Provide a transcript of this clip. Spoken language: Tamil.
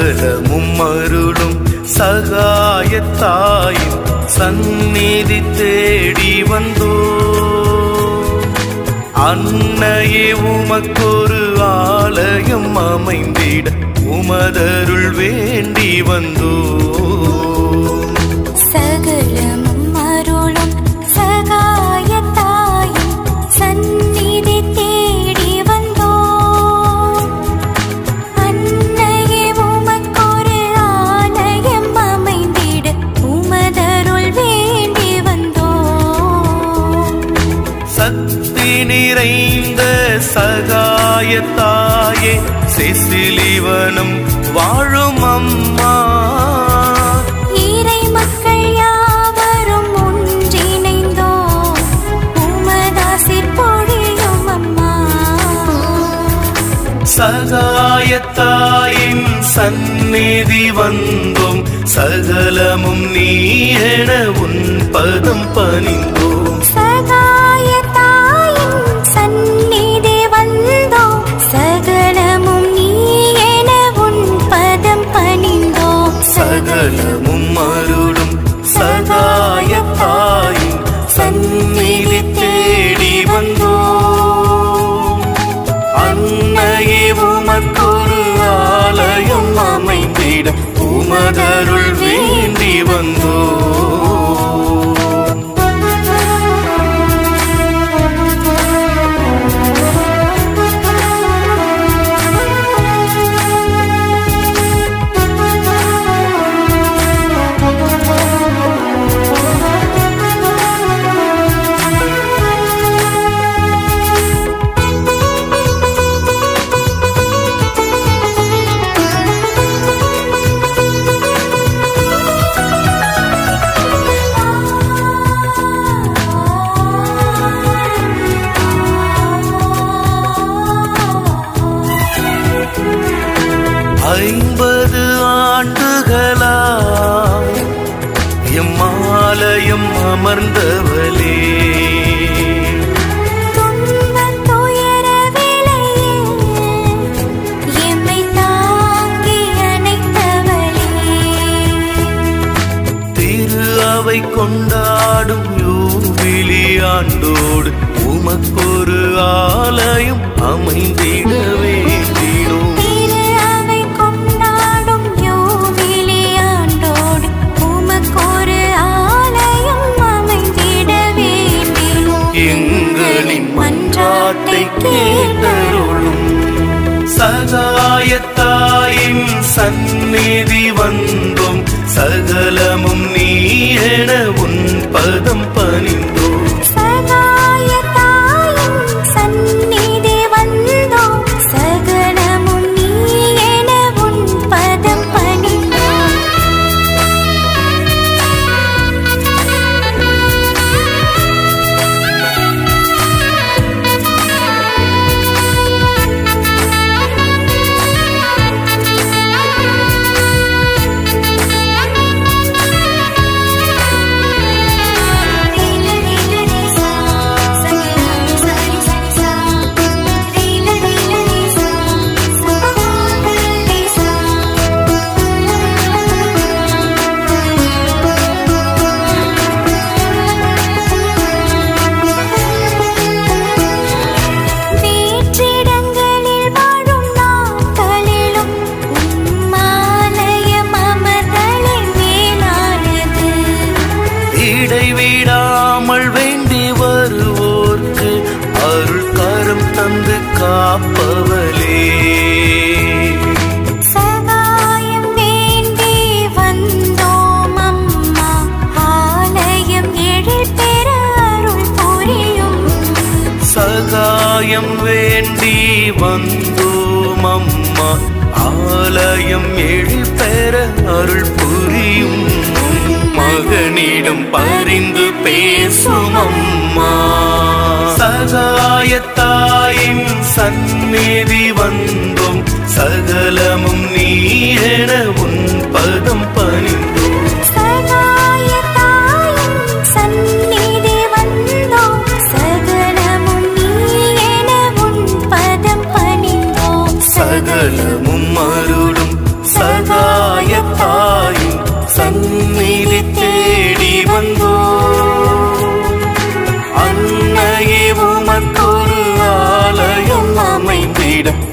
சகலமும் அருளும் சகாயத்தாயும் சந்நிதி தேடி வந்தோ. அன்னையே உமக்கொரு ஆலயம் அமைந்திட உமதருள் வேண்டி வந்தோ. நிறைந்த சகாயத்தாயே சிசிலிவனம் வாழும் அம்மா. சகாயத்தாயின் சந்நிதி வந்தோம் சகலமும் நீ என உன் பதம் பணிந்தோம். பணிந்தோம் எம்மாலயம் அமர்ந்தவளே. அவை கொண்டாடும் யூபிலி ஆண்டோடு உமக்கொரு ஆலயம் அமைந்திட கேட்டருளும். சகாயத்தாயின் சந்நிதி வந்தும் சகலமும் நீ என உன் பதம் பணிந்தோம் காப்பவளே. சகாயம் வேண்டி வந்தோம் அம்மா. ஆலயம் எழில் பெற அருள் புரியும். மகனிடம் பரிந்து பேசும் அம்மா. സദായത്തായിൻ സന്നിധി വന്നും സകലമും നീയണ ഉൻ പദം പണിന്നു സകലമും മരുടും സദായത്തായും സന്നി freedom